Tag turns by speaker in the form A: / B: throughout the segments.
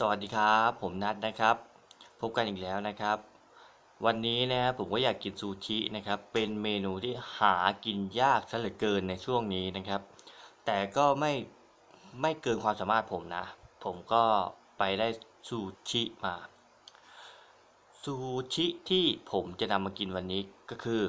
A: สวัสดีครับ ผมนัทนะครับ พบกันอีกแล้วนะครับ วันนี้นะครับผมก็อยากกินซูชินะครับ เป็นเมนูที่หากินยากซะเหลือเกินในช่วงนี้นะครับ แต่ก็ไม่ไม่เกินความสามารถผมนะ ผมก็ไปได้ซูชิมาซูชิที่ผมจะนำมากินวันนี้ก็คือ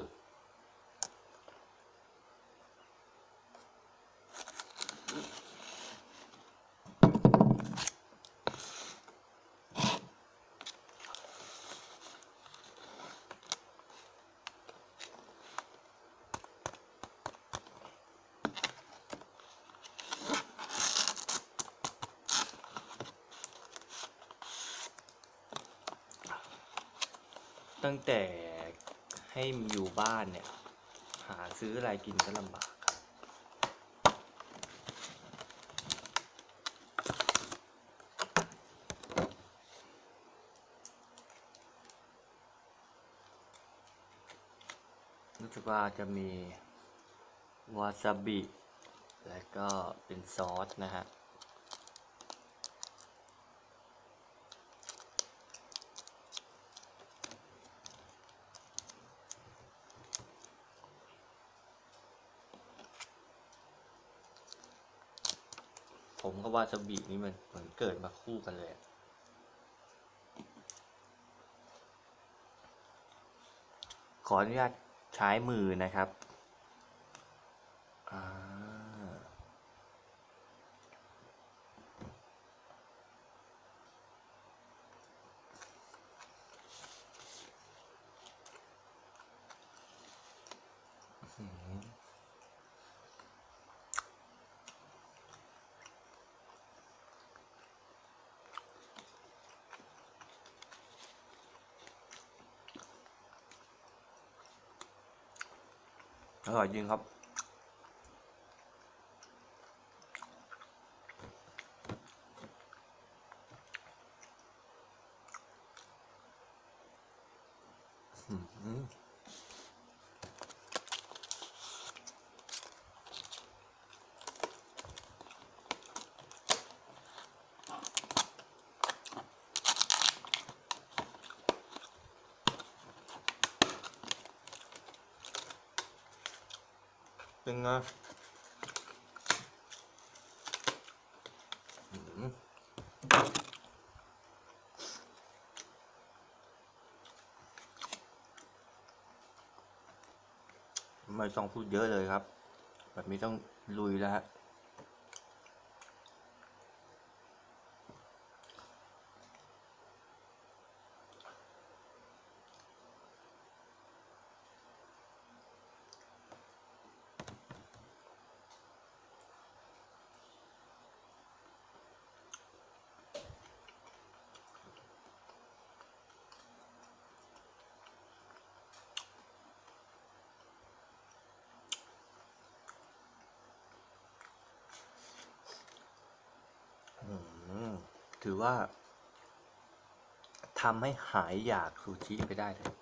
A: ตั้งแต่ให้อยู่บ้านเนี่ย หาซื้ออะไรกินก็ลำบากครับ รู้สึกว่าจะมีวาซาบิ และก็เป็นซอสนะฮะ ผมกับวาซาบินี่มันเหมือนเกิดมาคู่กันเลยขออนุญาตใช้มือนะครับ อร่อยจริงครับ อืม เป็นไงไม่ต้องพูดเยอะเลยครับ แบบนี้ต้องลุยแล้วฮะ อืม ถือว่าทำให้หายอยากซูชิไปได้เลย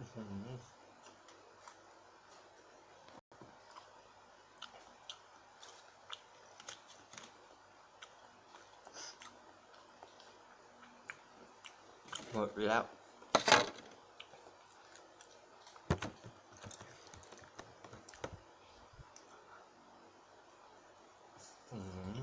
A: หมดแล้วอืม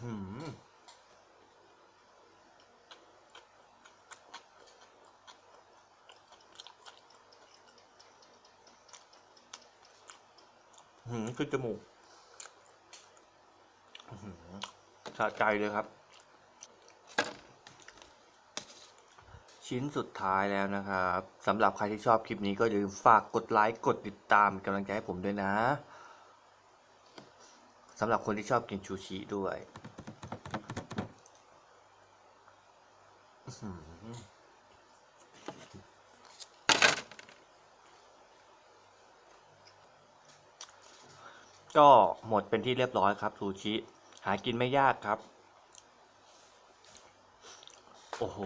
A: หือหืมขึ้นจมูกสะใจเลยครับ ชิ้นสุดท้ายแล้วนะครับสำหรับใครที่ชอบคลิปนี้ก็อย่าลืมฝากกดไลค์ กดติดตามกำลังใจให้ผมด้วยนะ สำหรับคนที่ชอบกินชูชิด้วยก็หมดเป็นที่เรียบร้อยครับซูชิ หากินไม่ยากครับ โอ้โห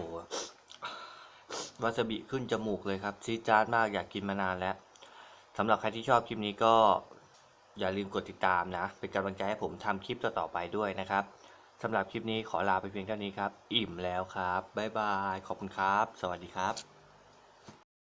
A: วาซาบิขึ้นจมูกเลยครับซีจาร์ดมากอยากกินมานานแล้วสำหรับใครที่ชอบคลิปนี้ก็ อย่าลืมกดติดตามนะ เป็นกำลังใจให้ผมทำคลิปต่อๆไปด้วยนะครับสำหรับคลิปนี้ขอลาไปเพียงเท่านี้ครับ อิ่มแล้วครับ บ๊ายบาย ขอบคุณครับ สวัสดีครับ